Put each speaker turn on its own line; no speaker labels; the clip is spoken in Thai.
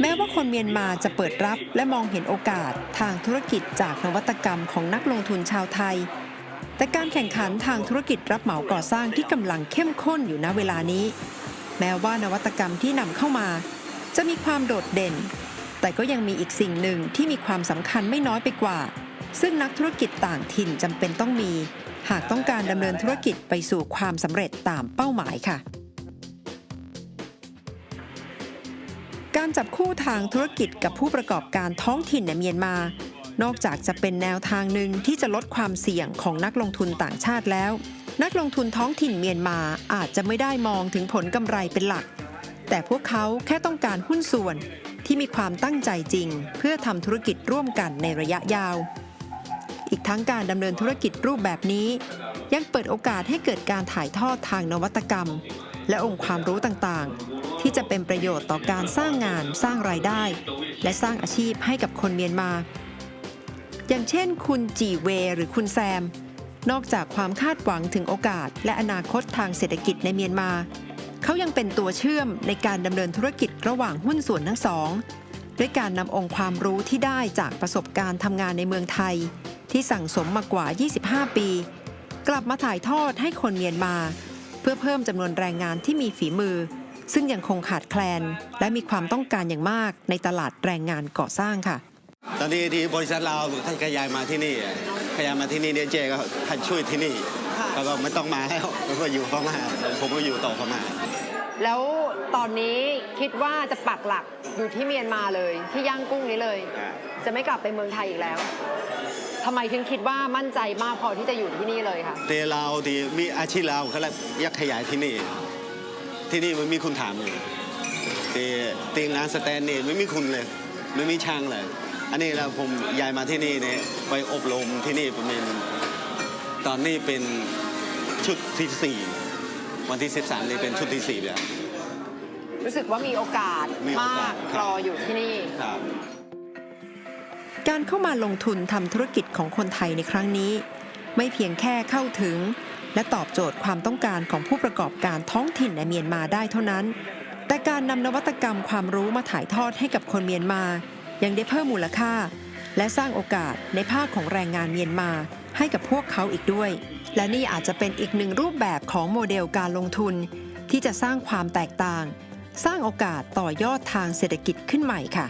แม้ว่าคนเมียนมาจะเปิดรับและมองเห็นโอกาสทางธุรกิจจากนวัตกรรมของนักลงทุนชาวไทย แต่การแข่งขันทางธุรกิจรับเหมาก่อสร้างที่กำลังเข้มข้นอยู่ณเวลานี้ แม้ว่านวัตกรรมที่นำเข้ามา จะมีความโดดเด่น แต่ก็ยังมีอีกสิ่งหนึ่งที่มีความสำคัญไม่น้อยไปกว่า ซึ่งนักธุรกิจต่างถิ่นจำเป็นต้องมี หากต้องการดำเนินธุรกิจไปสู่ความสำเร็จตามเป้าหมายค่ะ การจับคู่ทางธุรกิจกับผู้ประกอบการท้องถิ่นในเมียนมา นอกจากจะเป็นแนวทางหนึ่งที่จะลดความเสี่ยงของนักลงทุนต่างชาติแล้ว นักลงทุนท้องถิ่นเมียนมาอาจจะไม่ได้มองถึงผลกำไรเป็นหลัก แต่พวกเขาแค่ต้องการหุ้นส่วนที่มีความตั้งใจจริง เพื่อทำธุรกิจร่วมกันในระยะยาว อีกทั้งการดำเนินธุรกิจรูปแบบนี้ ยังเปิดโอกาสให้เกิดการถ่ายทอดทางนวัตกรรม และองค์ความรู้ต่าง โยชน์ต่อการสร้างงานสร้างรายได้ และสร้างอาชีพให้กับคนเมียนมา อย่างเช่น คุณจีเวหรือคุณแซม นอกจากความคาดหวังถึงโอกาส และอนาคตทางเศรษฐกิจในเมียนมา เขายังเป็นตัวเชื่อมในการดำเนินธุรกิจระหว่างหุ้นส่วนทั้งสองด้วยการนำองค์ความรู้ที่ได้จากประสบการณ์ทำงานในเมืองไทย ที่สั่งสมมากว่า 25 ปี กลับมาถ่ายทอดให้คนเมียนมา เพื่อเพิ่มจำนวนแรงงานที่มีฝีมือ ซึ่งยังคงขาดแคลน และมีความต้องการอย่างมากในตลาดแรงงานก่อสร้างค่ะ
ตอนนี้ที่บริษัทเราท่านขยายมาที่นี่ขยายมาที่นี่เนี่ยเจก็ท่านช่วยที่นี่แล้วก็ไม่ต้องมาแล้วแล้วก็อยู่พม่าผมก็อยู่ต่อพม่า
แล้วตอนนี้คิดว่าจะปักหลักอยู่ที่เมียนมาเลย ที่ย่างกุ้งนี้เลย จะไม่กลับไปเมืองไทยอีกแล้วทำไมถึงคิดว่ามั่นใจมากพอที่จะอยู่ที่นี่เลยคะ
แต่เราที่มีอาชีพเราเขาเลยอยากขยายที่นี่ ที่นี่มันมีคุณถามอยู่แต่ตีงานสแตนนี่ไม่มีคุณเลย ไม่มีช่างเลย อันนี้เราผมย้ายมาที่นี่เนี่ยไปอบรมที่นี่เป็นตอนนี้เป็นชุดที่สี่วันที่ 13นี่เป็นชุดที่สี่แล้ว
รู้สึกว่ามีโอกาส
มีโอกาส
มาก
ครับ
รออยู่ที่นี่
ครับ
การเข้ามาลงทุนทำธุรกิจของคนไทยในครั้งนี้ ไม่เพียงแค่เข้าถึง และตอบโจทย์ความต้องการของผู้ประกอบการท้องถิ่นในเมียนมาได้เท่านั้น แต่การนำนวัตกรรมความรู้มาถ่ายทอดให้กับคนเมียนมา ยังได้เพิ่มมูลค่า และสร้างโอกาสในภาคของแรงงานเมียนมาให้กับพวกเขาอีกด้วย และนี่อาจจะเป็นอีกหนึ่งรูปแบบของโมเดลการลงทุน ที่จะสร้างความแตกต่าง สร้างโอกาสต่อยอดทางเศรษฐกิจขึ้นใหม่ค่ะ